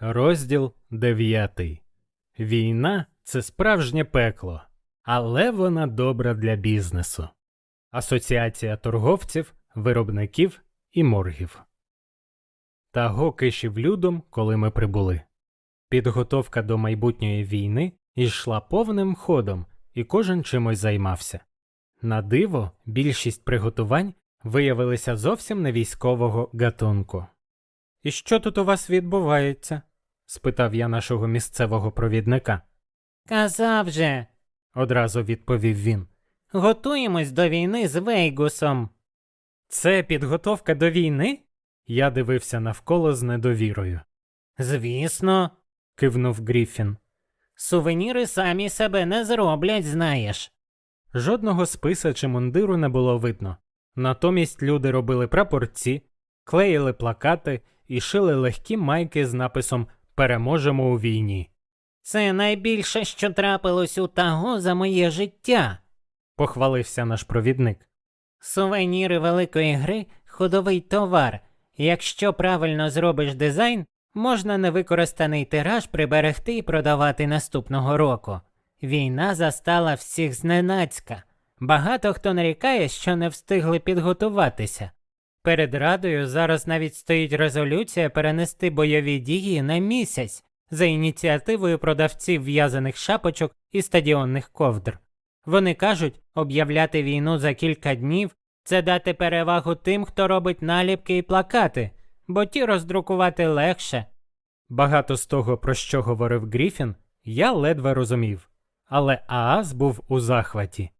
Розділ 9. Війна це справжнє пекло, але вона добра для бізнесу. Асоціація торговців, виробників і моргів. Таго кишів людом, коли ми прибули. Підготовка до майбутньої війни йшла повним ходом, і кожен чимось займався. На диво, більшість приготувань виявилися зовсім не військового гатунку. І що тут у вас відбувається? спитав я нашого місцевого провідника. Казав же, Одразу відповів він. готуємось до війни з Вейгусом. Це підготовка до війни? Я дивився навколо з недовірою. Звісно, Кивнув Гріфін. сувеніри самі себе не зроблять, знаєш. Жодного списа чи мундиру не було видно. Натомість люди робили прапорці, клеїли плакати і шили легкі майки з написом Переможемо у війні. Це найбільше, що трапилось у таго за моє життя. Похвалився наш провідник. Сувеніри великої гри ходовий товар. Якщо правильно зробиш дизайн, можна невикористаний тираж приберегти і продавати наступного року. Війна застала всіх зненацька. Багато хто нарікає, що не встигли підготуватися. Перед радою зараз навіть стоїть резолюція перенести бойові дії на місяць за ініціативою продавців в'язаних шапочок і стадіонних ковдр. Вони кажуть, об'являти війну за кілька днів це дати перевагу тим, хто робить наліпки і плакати, бо ті роздрукувати легше. Багато з того, про що говорив Гріфін, я ледве розумів. Але Аас був у захваті.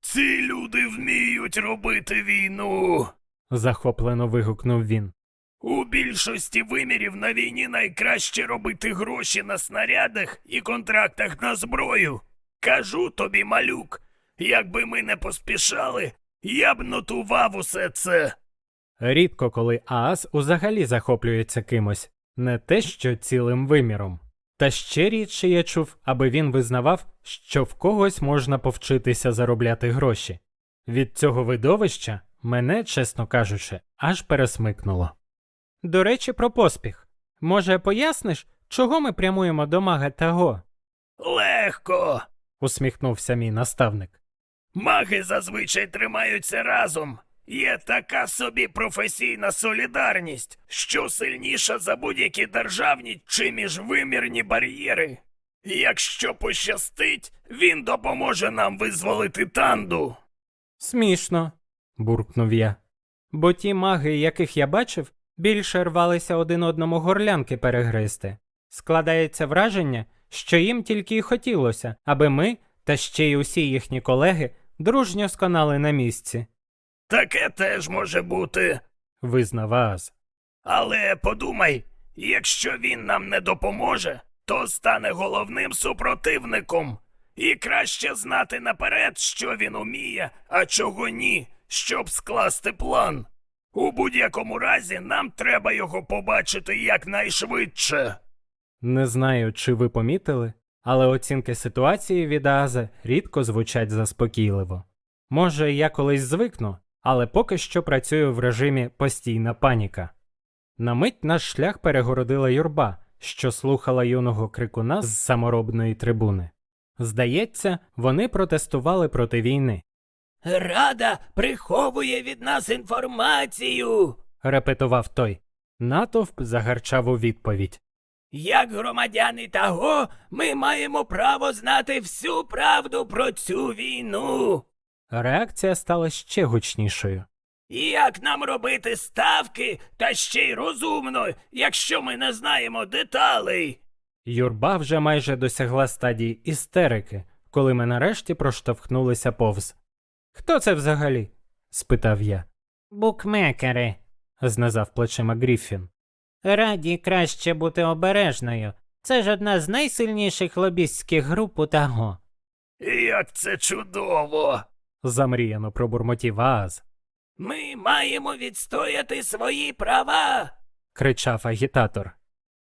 Ці люди вміють робити війну. Захоплено вигукнув він. У більшості вимірів на війні найкраще робити гроші на снарядах і контрактах на зброю. Кажу тобі, малюк, якби ми не поспішали, я б нотував усе це. Рідко коли Аас узагалі захоплюється кимось, не те що цілим виміром. Та ще рідше я чув, аби він визнавав, що в когось можна повчитися заробляти гроші. Від цього видовища мене, чесно кажучи, аж пересмикнуло. До речі, про поспіх. Може, поясниш, чого ми прямуємо до мага Таго? Легко. усміхнувся мій наставник. Маги зазвичай тримаються разом. Є така собі професійна солідарність, що сильніша за будь-які державні чи міжвимірні бар'єри. Якщо пощастить, він допоможе нам визволити танду. Смішно, буркнув я. Бо ті маги, яких я бачив, більше рвалися один одному горлянки перегризти. Складається враження, що їм тільки й хотілося, аби ми та ще й усі їхні колеги дружньо сконали на місці, Таке теж може бути. визнав Ааз. Але подумай, якщо він нам не допоможе, то стане головним супротивником. І краще знати наперед, що він уміє, а чого ні, щоб скласти план. У будь-якому разі нам треба його побачити якнайшвидше. Не знаю, чи ви помітили, але оцінки ситуації від Ааза рідко звучать заспокійливо. Може, я колись звикну, але поки що працюю в режимі постійна паніка. На мить наш шлях перегородила юрба, що слухала юного крикуна з саморобної трибуни. Здається, вони протестували проти війни, Рада приховує від нас інформацію. репетував той. Натовп загарчав у відповідь. Як громадяни того, ми маємо право знати всю правду про цю війну. Реакція стала ще гучнішою. І Як нам робити ставки, та ще й розумно, якщо ми не знаємо деталей? Юрба вже майже досягла стадії істерики, коли ми нарешті проштовхнулися повз. Хто це взагалі? спитав я, Букмекери. знизав плечима Гріфін. Раді краще бути обережною. Це ж одна з найсильніших лобістських груп у таго. Як це чудово! замріяно пробурмотів Ааз, Ми маємо відстояти свої права, кричав агітатор.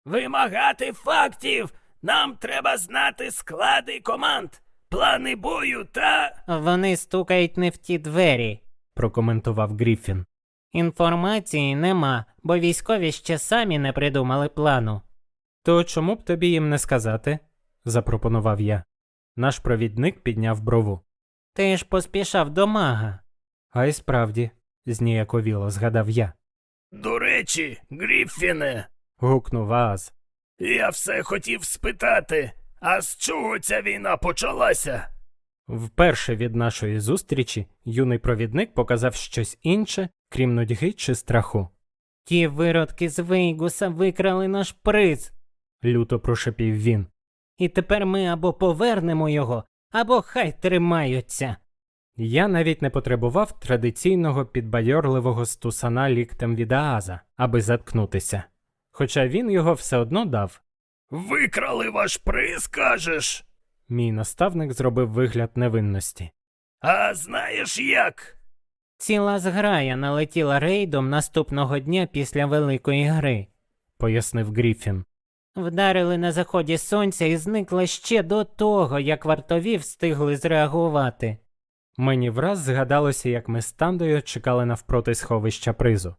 вимагати фактів. Нам треба знати склади команд, плани бою та. Вони стукають не в ті двері. прокоментував Гріфін. Інформації нема, бо військові ще самі не придумали плану. То чому б тобі їм не сказати? запропонував я. Наш провідник підняв брову. Ти ж поспішав до мага. А й справді, зніяковіло згадав я. До речі, Гріффіне, Гукнув Ааз. я все хотів спитати, а з чого ця війна почалася? Вперше від нашої зустрічі юний провідник показав щось інше, крім нудьги чи страху. Ті виродки з Вейгуса викрали наш приз, Люто прошепів він. і тепер ми або повернемо його, або хай тримаються. Я навіть не потребував традиційного підбайорливого стусана ліктем від Ааза, аби заткнутися. Хоча він його все одно дав. Викрали ваш приз, кажеш? Мій наставник зробив вигляд невинності. А знаєш як? Ціла зграя налетіла рейдом наступного дня після великої гри. пояснив Гріфін. Вдарили на заході сонця і зникла ще до того, як вартові встигли зреагувати. Мені враз згадалося, як ми з Тандою чекали навпроти сховища призу.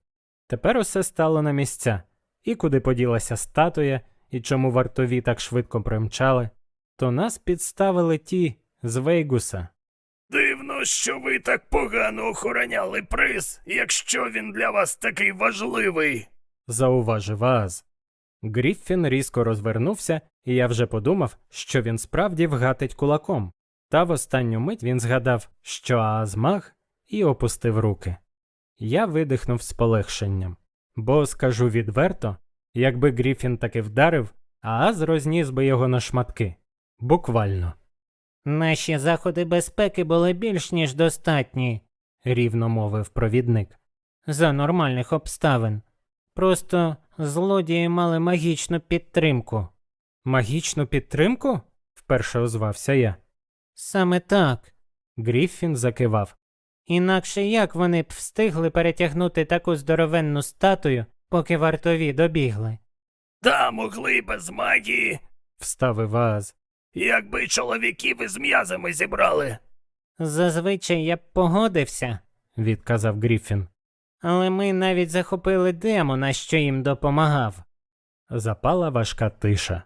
Тепер усе стало на місця, і куди поділася статуя, і чому вартові так швидко примчали, то нас підставили ті з Вейгуса. Дивно, що ви так погано охороняли приз, якщо він для вас такий важливий. зауважив Ааз. Гріффін різко розвернувся, і я вже подумав, що він справді вгатить кулаком. Та в останню мить він згадав, що Ааз маг, і опустив руки. Я видихнув з полегшенням, бо скажу відверто, якби Гріфін таки вдарив, Ааз розніс би його на шматки. Буквально, Наші заходи безпеки були більш ніж достатні рівно мовив провідник. за нормальних обставин. Просто злодії мали магічну підтримку. Магічну підтримку? вперше озвався я. Саме так. Гріфін закивав. Інакше як вони б встигли перетягнути таку здоровенну статую, поки вартові добігли. Та могли без магії, Вставив Ааз. якби чоловіків із м'язами зібрали. Зазвичай я б погодився, відказав Гріфін. але ми навіть захопили демона, що їм допомагав. Запала важка тиша.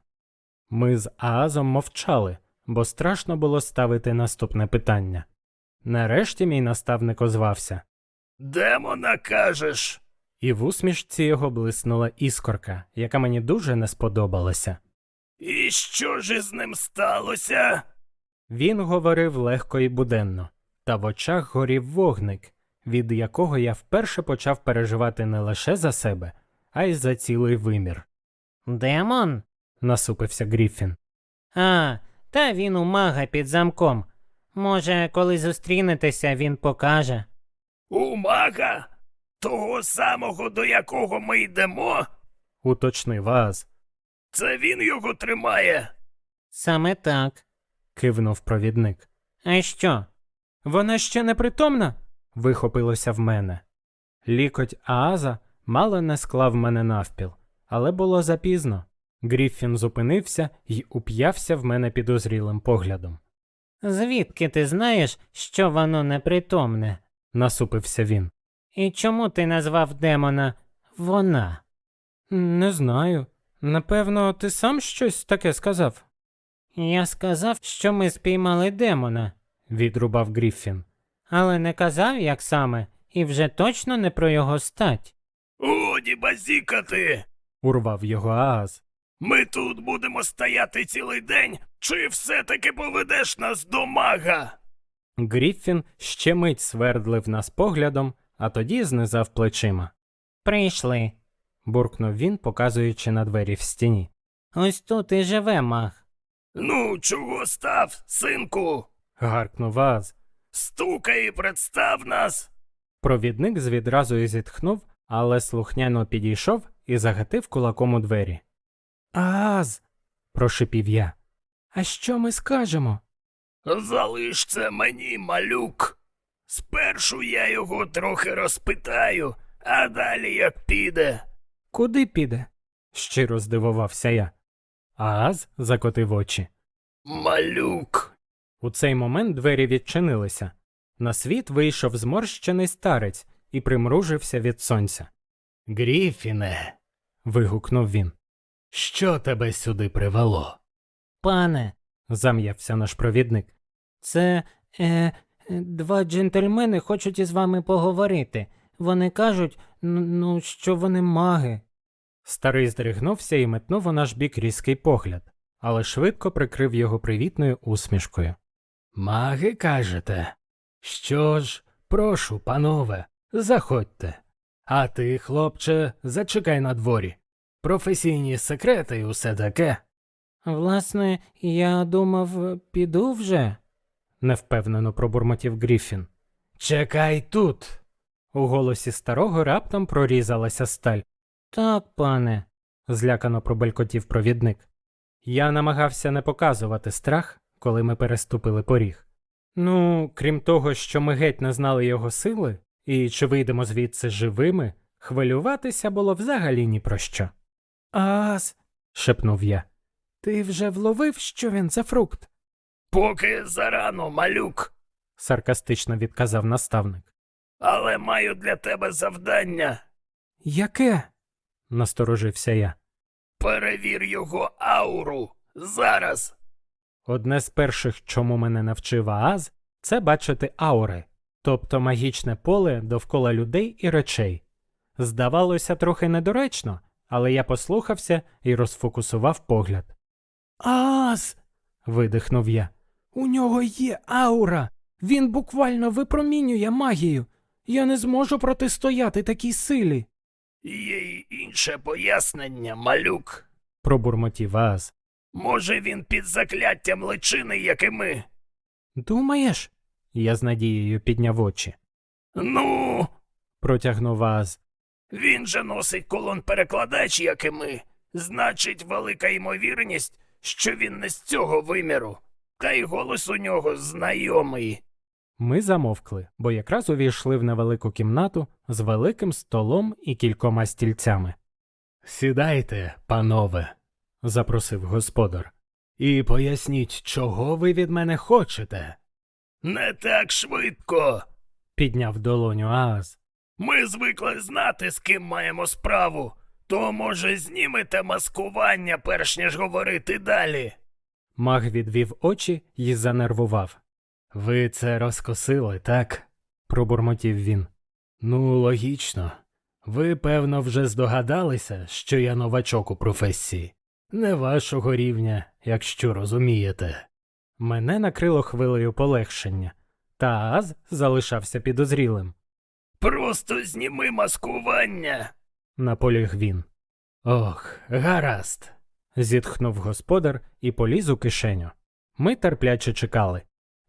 Ми з Аазом мовчали, бо страшно було ставити наступне питання. Нарешті мій наставник озвався, Демона кажеш. І в усмішці його блиснула іскорка, яка мені дуже не сподобалася. І що ж із ним сталося? Він говорив легко і буденно, та в очах горів вогник, від якого я вперше почав переживати не лише за себе, а й за цілий вимір. Демон? Насупився Гріфін. А, та він у мага під замком. Може, коли зустрінетеся, він покаже. У мага? Того самого, до якого ми йдемо? Уточнив Ааз. Це він його тримає. Саме так. кивнув провідник. А що? Вона ще не притомна? вихопилося в мене. Лікоть Ааза мало не склав мене навпіл, але було запізно. Гріфін зупинився і уп'явся в мене підозрілим поглядом. Звідки ти знаєш, що воно непритомне? Насупився він. І чому ти назвав демона вона? Не знаю. Напевно, ти сам щось таке сказав, Я сказав, що ми спіймали демона, відрубав Гріфін. але не казав, як саме, і вже точно не про його стать. Годі базікати. Урвав його Ааз. Ми тут будемо стояти цілий день, чи все-таки поведеш нас до мага? Гріфін ще мить свердлив нас поглядом, а тоді знизав плечима. Прийшли. буркнув він, показуючи на двері в стіні. Ось тут і живе маг. Ну, чого став, синку? Гаркнув Ааз. Стукай і представ нас. Провідник з відразу і зітхнув, але слухняно підійшов і загатив кулаком у двері. Ааз. прошипів я. А що ми скажемо? Залиш це мені, малюк. Спершу я його трохи розпитаю, а далі як піде. Куди піде? щиро здивувався я. Ааз закотив очі. Малюк. У цей момент двері відчинилися. На світ вийшов зморщений старець і примружився від сонця. Гріфіне. вигукнув він. Що тебе сюди привело? Пане, зам'явся наш провідник. це е, два джентльмени хочуть із вами поговорити. Вони кажуть, ну, що вони маги. Старий здригнувся і метнув у наш бік різкий погляд, але швидко прикрив його привітною усмішкою. Маги кажете? Що ж, прошу, панове, заходьте. А ти, хлопче, зачекай на дворі. Професійні секрети і усе таке. Власне, я думав, піду вже. Невпевнено пробурмотів Гріфін. Чекай тут. У голосі старого раптом прорізалася сталь. Так, пане. злякано пробелькотів провідник. Я намагався не показувати страх, коли ми переступили поріг. Ну, крім того, що ми геть не знали його сили, і чи вийдемо звідси живими, хвилюватися було взагалі ні про що. Ас, шепнув я. Ти вже вловив, що він за фрукт? Поки зарано, малюк. саркастично відказав наставник. Але маю для тебе завдання. Яке? насторожився я. Перевір його ауру. Зараз. Одне з перших, чому мене навчив Ааз, це бачити аури, тобто магічне поле довкола людей і речей. Здавалося трохи недоречно, але я послухався і розфокусував погляд. Ааз. видихнув я. У нього є аура. Він буквально випромінює магію. Я не зможу протистояти такій силі, Є й інше пояснення, малюк. пробурмотів Ааз. Може, він під закляттям личини, як і ми. Думаєш? Я з надією підняв очі. Ну, Протягнув Ааз. він же носить колон перекладач, як і ми. Значить, велика ймовірність, що він не з цього виміру. Та й голос у нього знайомий. Ми замовкли, бо якраз увійшли в невелику кімнату з великим столом і кількома стільцями. Сідайте, панове, запросив господар, і поясніть, чого ви від мене хочете. Не так швидко. підняв долоню Ааз. Ми звикли знати, з ким маємо справу. То, може, знімете маскування, перш ніж говорити далі. Маг відвів очі і занервував. Ви це розкосили, так? пробурмотів він. Ну, логічно. Ви, певно, вже здогадалися, що я новачок у професії. Не вашого рівня, якщо розумієте. Мене накрило хвилею полегшення, та Аз залишався підозрілим, Просто зніми маскування. наполіг він. Ох, гаразд. Зітхнув господар і поліз у кишеню. Ми терпляче чекали.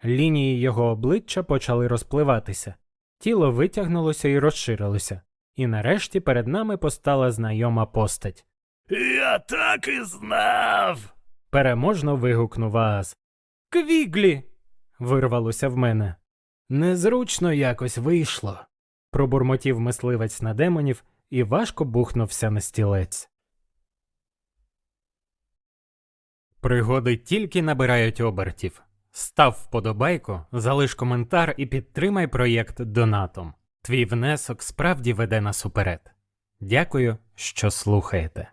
Лінії його обличчя почали розпливатися, тіло витягнулося і розширилося, і нарешті перед нами постала знайома постать. Я так і знав. Переможно вигукнув Ааз. Квіглі. вирвалося в мене. Незручно якось вийшло. пробурмотів мисливець на демонів і важко бухнувся на стілець. Пригоди тільки набирають обертів. Став вподобайку, залиш коментар і підтримай проєкт донатом. Твій внесок справді веде нас уперед. Дякую, що слухаєте.